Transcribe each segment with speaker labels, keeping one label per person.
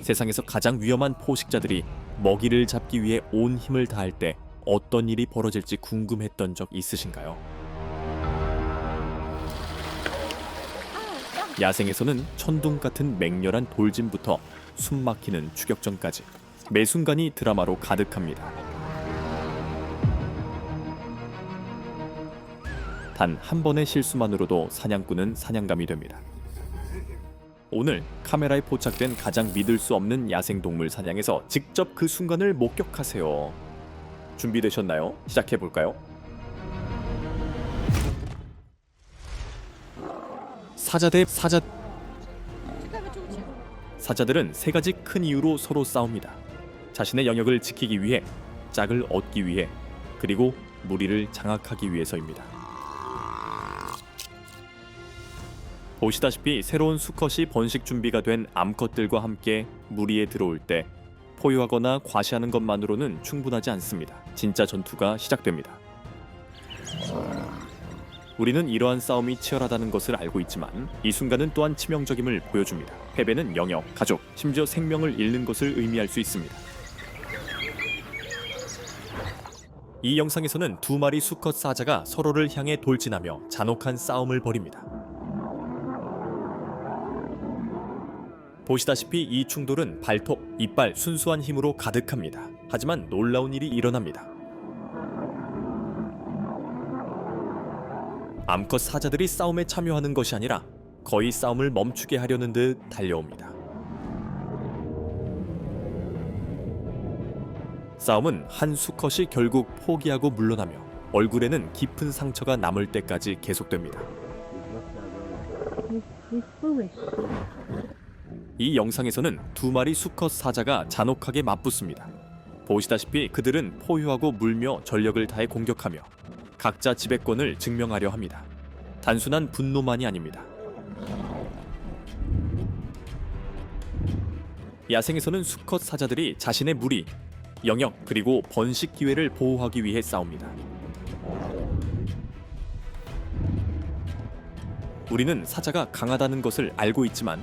Speaker 1: 세상에서 가장 위험한 포식자들이 먹이를 잡기 위해 온 힘을 다할 때 어떤 일이 벌어질지 궁금했던 적 있으신가요? 야생에서는 천둥 같은 맹렬한 돌진부터 숨 막히는 추격전까지 매 순간이 드라마로 가득합니다. 단 한 번의 실수만으로도 사냥꾼은 사냥감이 됩니다. 오늘 카메라에 포착된 가장 믿을 수 없는 야생동물 사냥에서 직접 그 순간을 목격하세요. 준비되셨나요? 시작해 볼까요? 사자 대 사자 사자들은 세 가지 큰 이유로 서로 싸웁니다. 자신의 영역을 지키기 위해, 짝을 얻기 위해, 그리고 무리를 장악하기 위해서입니다. 보시다시피 새로운 수컷이 번식 준비가 된 암컷들과 함께 무리에 들어올 때 포효하거나 과시하는 것만으로는 충분하지 않습니다. 진짜 전투가 시작됩니다. 우리는 이러한 싸움이 치열하다는 것을 알고 있지만 이 순간은 또한 치명적임을 보여줍니다. 패배는 영역, 가족, 심지어 생명을 잃는 것을 의미할 수 있습니다. 이 영상에서는 두 마리 수컷 사자가 서로를 향해 돌진하며 잔혹한 싸움을 벌입니다. 보시다시피 이 충돌은 발톱, 이빨, 순수한 힘으로 가득합니다. 하지만 놀라운 일이 일어납니다. 암컷 사자들이 싸움에 참여하는 것이 아니라 거의 싸움을 멈추게 하려는 듯 달려옵니다. 싸움은 한 수컷이 결국 포기하고 물러나며 얼굴에는 깊은 상처가 남을 때까지 계속됩니다. 이 영상에서는 두 마리 수컷 사자가 잔혹하게 맞붙습니다. 보시다시피 그들은 포효하고 물며 전력을 다해 공격하며 각자 지배권을 증명하려 합니다. 단순한 분노만이 아닙니다. 야생에서는 수컷 사자들이 자신의 무리, 영역 그리고 번식 기회를 보호하기 위해 싸웁니다. 우리는 사자가 강하다는 것을 알고 있지만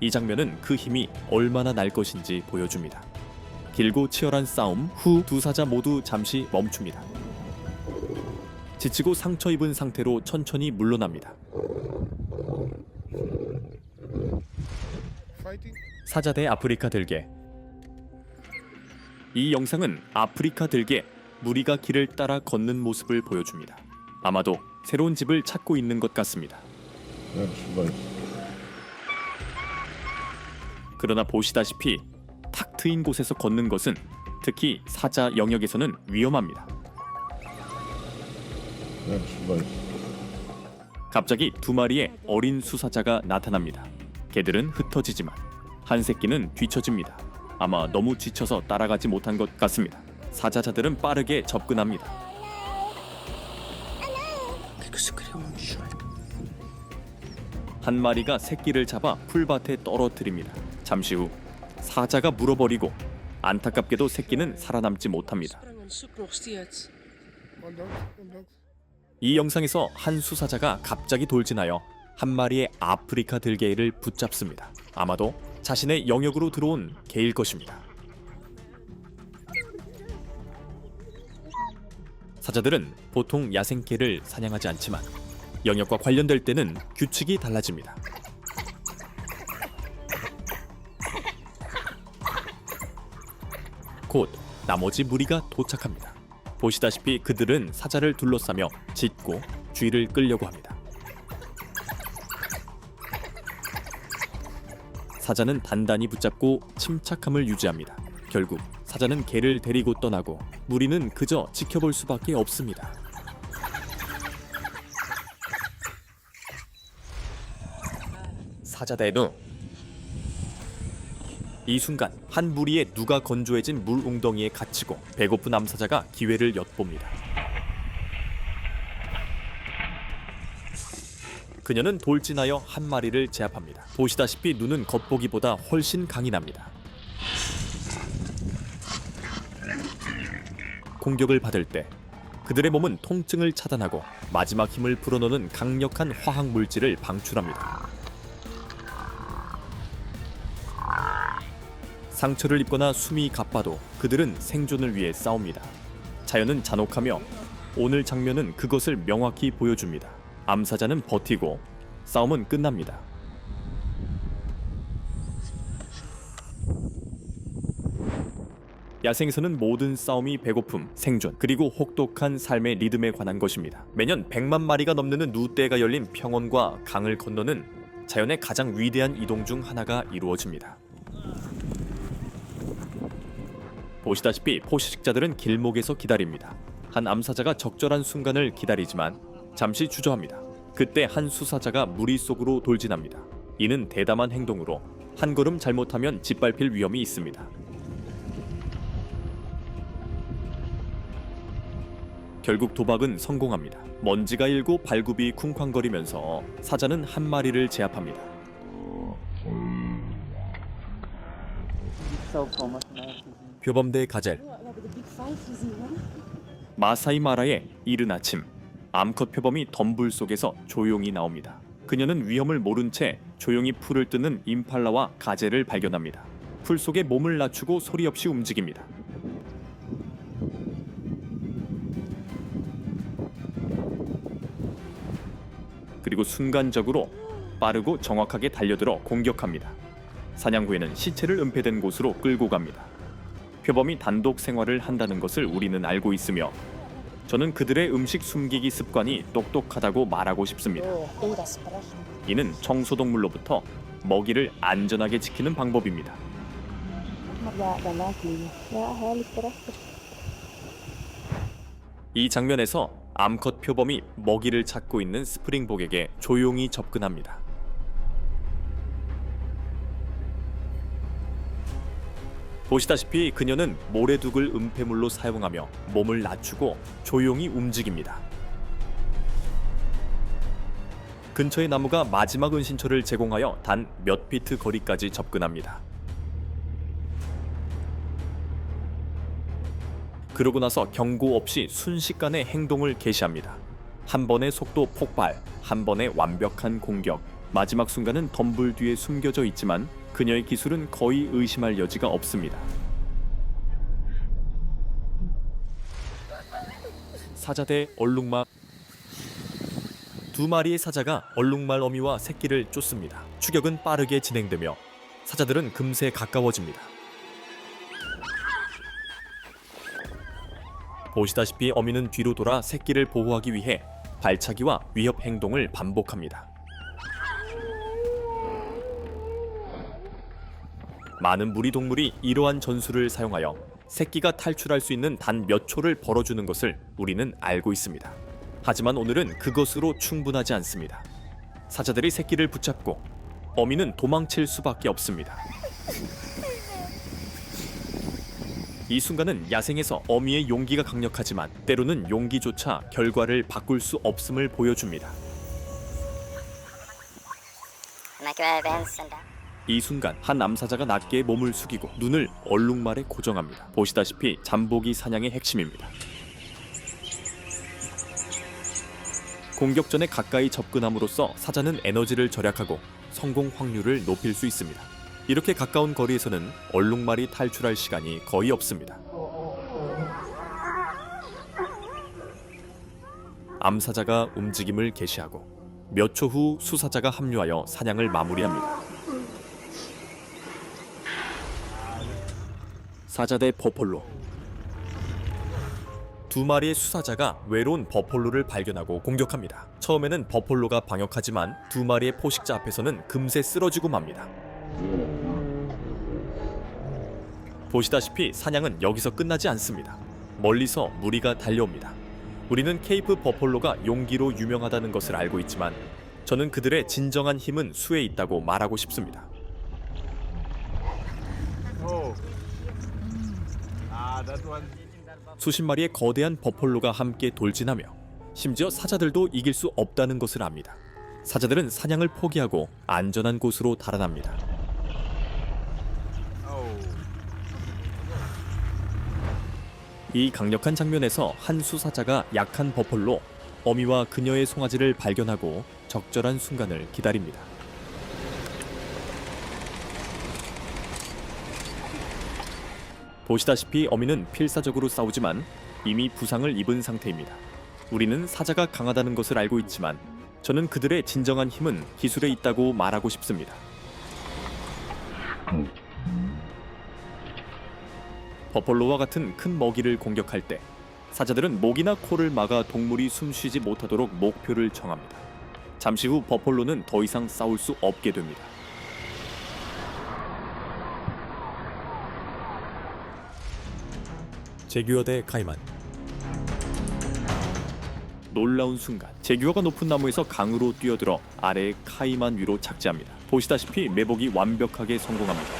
Speaker 1: 이 장면은 그 힘이 얼마나 날 것인지 보여줍니다. 길고 치열한 싸움 후 두 사자 모두 잠시 멈춥니다. 지치고 상처 입은 상태로 천천히 물러납니다. 사자 대 아프리카 들개. 이 영상은 아프리카 들개 무리가 길을 따라 걷는 모습을 보여줍니다. 아마도 새로운 집을 찾고 있는 것 같습니다. 그러나 보시다시피 탁 트인 곳에서 걷는 것은 특히 사자 영역에서는 위험합니다. 갑자기 두 마리의 어린 수사자가 나타납니다. 개들은 흩어지지만 한 새끼는 뒤처집니다. 아마 너무 지쳐서 따라가지 못한 것 같습니다. 사자자들은 빠르게 접근합니다. 한 마리가 새끼를 잡아 풀밭에 떨어뜨립니다. 잠시 후 사자가 물어버리고 안타깝게도 새끼는 살아남지 못합니다. 이 영상에서 한 수사자가 갑자기 돌진하여 한 마리의 아프리카 들개를 붙잡습니다. 아마도 자신의 영역으로 들어온 개일 것입니다. 사자들은 보통 야생개를 사냥하지 않지만 영역과 관련될 때는 규칙이 달라집니다. 곧 나머지 무리가 도착합니다. 보시다시피 그들은 사자를 둘러싸며 짖고 쥐를 끌려고 합니다. 사자는 단단히 붙잡고 침착함을 유지합니다. 결국 사자는 개를 데리고 떠나고 무리는 그저 지켜볼 수밖에 없습니다. 사자 대누 이 순간 한 무리에 누가 건조해진 물 웅덩이에 갇히고 배고픈 암사자가 기회를 엿봅니다. 그녀는 돌진하여 한 마리를 제압합니다. 보시다시피 눈은 겉보기보다 훨씬 강이 납니다. 공격을 받을 때 그들의 몸은 통증을 차단하고 마지막 힘을 불어넣는 강력한 화학 물질을 방출합니다. 상처를 입거나 숨이 가빠도 그들은 생존을 위해 싸웁니다. 자연은 잔혹하며 오늘 장면은 그것을 명확히 보여줍니다. 암사자는 버티고 싸움은 끝납니다. 야생에서는 모든 싸움이 배고픔, 생존, 그리고 혹독한 삶의 리듬에 관한 것입니다. 매년 100만 마리가 넘는 누떼가 열린 평원과 강을 건너는 자연의 가장 위대한 이동 중 하나가 이루어집니다. 보시다시피 포식자들은 길목에서 기다립니다. 한 암사자가 적절한 순간을 기다리지만 잠시 주저합니다. 그때 한 수사자가 무리 속으로 돌진합니다. 이는 대담한 행동으로 한 걸음 잘못하면 짓밟힐 위험이 있습니다. 결국 도박은 성공합니다. 먼지가 일고 발굽이 쿵쾅거리면서 사자는 한 마리를 제압합니다. 표범대 가젤
Speaker 2: We hebben de Big Five gezien, hè?
Speaker 1: 마사이 마라의 이른 아침 암컷 표범이 덤불 속에서 조용히 나옵니다. 그녀는 위험을 모른 채 조용히 풀을 뜨는 임팔라와 가젤을 발견합니다. 풀 속에 몸을 낮추고 소리 없이 움직입니다. 그리고 순간적으로 빠르고 정확하게 달려들어 공격합니다. 사냥구에는 시체를 은폐된 곳으로 끌고 갑니다. 표범이 단독 생활을 한다는 것을 우리는 알고 있으며 저는 그들의 음식 숨기기 습관이 똑똑하다고 말하고 싶습니다. 이는 청소동물로부터 먹이를 안전하게 지키는 방법입니다. 이 장면에서 암컷 표범이 먹이를 찾고 있는 스프링복에게 조용히 접근합니다. 보시다시피 그녀는 모래둑을 은폐물로 사용하며 몸을 낮추고 조용히 움직입니다. 근처의 나무가 마지막 은신처를 제공하여 단 몇 피트 거리까지 접근합니다. 그러고 나서 경고 없이 순식간에 행동을 개시합니다. 한 번의 속도 폭발, 한 번의 완벽한 공격. 마지막 순간은 덤불 뒤에 숨겨져 있지만 그녀의 기술은 거의 의심할 여지가 없습니다. 사자 대 얼룩말 두 마리의 사자가 얼룩말 어미와 새끼를 쫓습니다. 추격은 빠르게 진행되며 사자들은 금세 가까워집니다. 보시다시피 어미는 뒤로 돌아 새끼를 보호하기 위해 발차기와 위협 행동을 반복합니다. 많은 무리 동물이 이러한 전술을 사용하여 새끼가 탈출할 수 있는 단 몇 초를 벌어주는 것을 우리는 알고 있습니다. 하지만 오늘은 그것으로 충분하지 않습니다. 사자들이 새끼를 붙잡고 어미는 도망칠 수밖에 없습니다. 이 순간은 야생에서 어미의 용기가 강력하지만 때로는 용기조차 결과를 바꿀 수 없음을 보여줍니다. 이 순간 한 남사자가 낮게 몸을 숙이고 눈을 얼룩말에 고정합니다. 보시다시피 잠복이 사냥의 핵심입니다. 공격 전에 가까이 접근함으로써 사자는 에너지를 절약하고 성공 확률을 높일 수 있습니다. 이렇게 가까운 거리에서는 얼룩말이 탈출할 시간이 거의 없습니다. 암사자가 움직임을 개시하고 몇 초 후 수사자가 합류하여 사냥을 마무리합니다. 사자 대 버폴로 두 마리의 수사자가 외로운 버폴로를 발견하고 공격합니다. 처음에는 버폴로가 방역하지만 두 마리의 포식자 앞에서는 금세 쓰러지고 맙니다. 보시다시피 사냥은 여기서 끝나지 않습니다. 멀리서 무리가 달려옵니다. 우리는 케이프 버폴로가 용기로 유명하다는 것을 알고 있지만 저는 그들의 진정한 힘은 수에 있다고 말하고 싶습니다. 수십 마리의 거대한 버폴로가 함께 돌진하며 심지어 사자들도 이길 수 없다는 것을 압니다. 사자들은 사냥을 포기하고 안전한 곳으로 달아납니다. 이 강력한 장면에서 한 수사자가 약한 버폴로 어미와 그녀의 송아지를 발견하고 적절한 순간을 기다립니다. 보시다시피 어미는 필사적으로 싸우지만 이미 부상을 입은 상태입니다. 우리는 사자가 강하다는 것을 알고 있지만 저는 그들의 진정한 힘은 기술에 있다고 말하고 싶습니다. 버펄로와 같은 큰 먹이를 공격할 때 사자들은 목이나 코를 막아 동물이 숨쉬지 못하도록 목표를 정합니다. 잠시 후 버펄로는 더 이상 싸울 수 없게 됩니다. 제규어 대 카이만 놀라운 순간 제규어가 높은 나무에서 강으로 뛰어들어 아래의 카이만 위로 착지합니다. 보시다시피 매복이 완벽하게 성공합니다.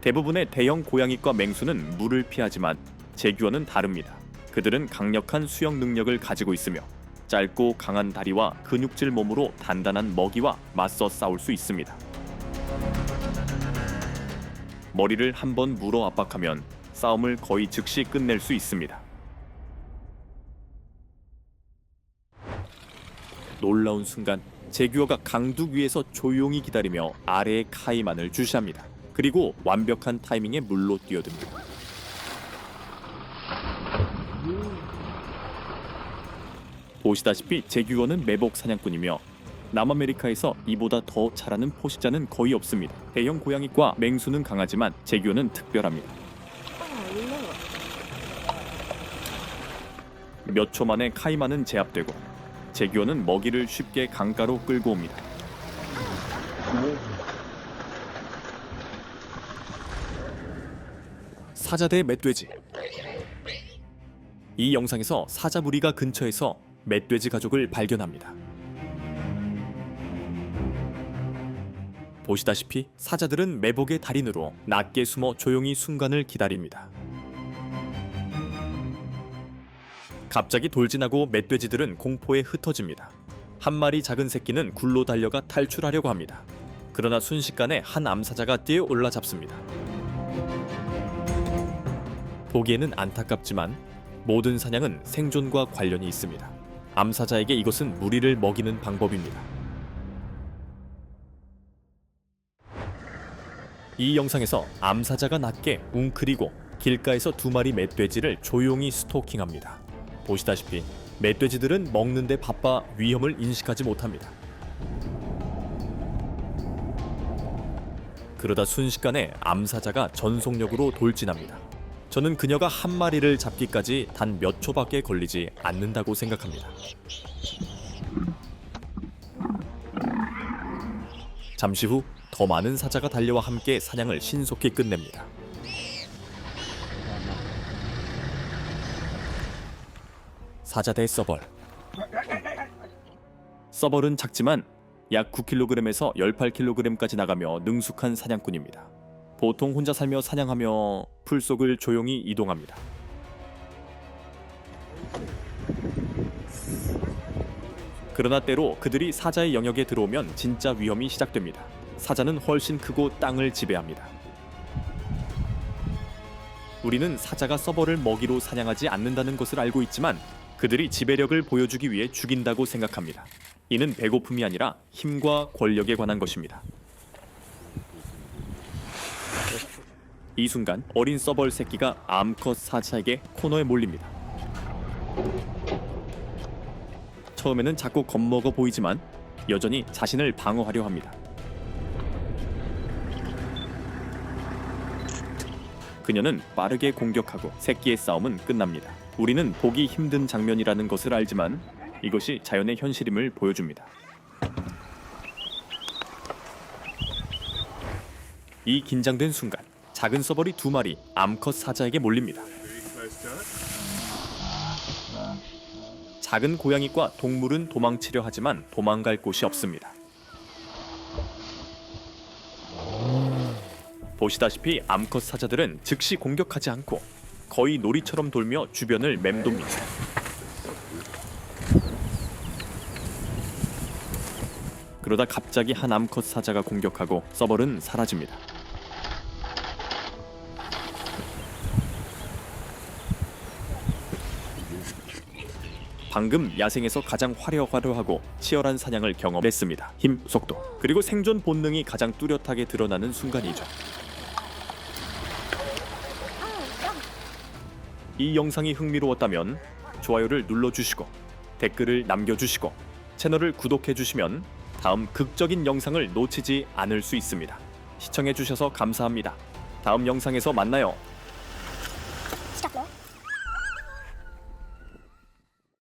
Speaker 1: 대부분의 대형 고양이과 맹수는 물을 피하지만 제규어는 다릅니다. 그들은 강력한 수영 능력을 가지고 있으며 짧고 강한 다리와 근육질 몸으로 단단한 먹이와 맞서 싸울 수 있습니다. 머리를 한번 물어 압박하면 싸움을 거의 즉시 끝낼 수 있습니다. 놀라운 순간 제규어가 강둑 위에서 조용히 기다리며 아래의 카이만을 주시합니다. 그리고 완벽한 타이밍에 물로 뛰어듭니다. 보시다시피 제규어는 매복 사냥꾼이며 남아메리카에서 이보다 더 잘하는 포식자는 거의 없습니다. 대형 고양이과 맹수는 강하지만 제규어는 특별합니다. 몇 초 만에 카이만은 제압되고 제규어는 먹이를 쉽게 강가로 끌고 옵니다. 사자 대 멧돼지. 이 영상에서 사자 무리가 근처에서 멧돼지 가족을 발견합니다. 보시다시피 사자들은 매복의 달인으로 낮게 숨어 조용히 순간을 기다립니다. 갑자기 돌진하고 멧돼지들은 공포에 흩어집니다. 한 마리 작은 새끼는 굴로 달려가 탈출하려고 합니다. 그러나 순식간에 한 암사자가 뛰어 올라 잡습니다. 보기에는 안타깝지만 모든 사냥은 생존과 관련이 있습니다. 암사자에게 이것은 무리를 먹이는 방법입니다. 이 영상에서 암사자가 낮게 웅크리고 길가에서 두 마리 멧돼지를 조용히 스토킹합니다. 보시다시피 멧돼지들은 먹는데 바빠 위험을 인식하지 못합니다. 그러다 순식간에 암사자가 전속력으로 돌진합니다. 저는 그녀가 한 마리를 잡기까지 단 몇 초밖에 걸리지 않는다고 생각합니다. 잠시 후 더 많은 사자가 달려와 함께 사냥을 신속히 끝냅니다. 사자 대 서벌. 서벌은 작지만 약 9kg에서 18kg까지 나가며 능숙한 사냥꾼입니다. 보통 혼자 살며 사냥하며 풀 속을 조용히 이동합니다. 그러나 때로 그들이 사자의 영역에 들어오면 진짜 위험이 시작됩니다. 사자는 훨씬 크고 땅을 지배합니다. 우리는 사자가 서버를 먹이로 사냥하지 않는다는 것을 알고 있지만 그들이 지배력을 보여주기 위해 죽인다고 생각합니다. 이는 배고픔이 아니라 힘과 권력에 관한 것입니다. 이 순간 어린 서벌 새끼가 암컷 사자에게 코너에 몰립니다. 처음에는 자꾸 겁먹어 보이지만 여전히 자신을 방어하려 합니다. 그녀는 빠르게 공격하고 새끼의 싸움은 끝납니다. 우리는 보기 힘든 장면이라는 것을 알지만 이것이 자연의 현실임을 보여줍니다. 이 긴장된 순간 작은 서벌이 두 마리 암컷 사자에게 몰립니다. 작은 고양이과 동물은 도망치려 하지만 도망갈 곳이 없습니다. 보시다시피 암컷 사자들은 즉시 공격하지 않고 거의 놀이처럼 돌며 주변을 맴돕니다. 그러다 갑자기 한 암컷 사자가 공격하고 서벌은 사라집니다. 방금 야생에서 가장 화려화려하고 치열한 사냥을 경험했습니다. 힘, 속도, 그리고 생존 본능이 가장 뚜렷하게 드러나는 순간이죠. 이 영상이 흥미로웠다면 좋아요를 눌러주시고 댓글을 남겨주시고 채널을 구독해주시면 다음 극적인 영상을 놓치지 않을 수 있습니다. 시청해주셔서 감사합니다. 다음 영상에서 만나요.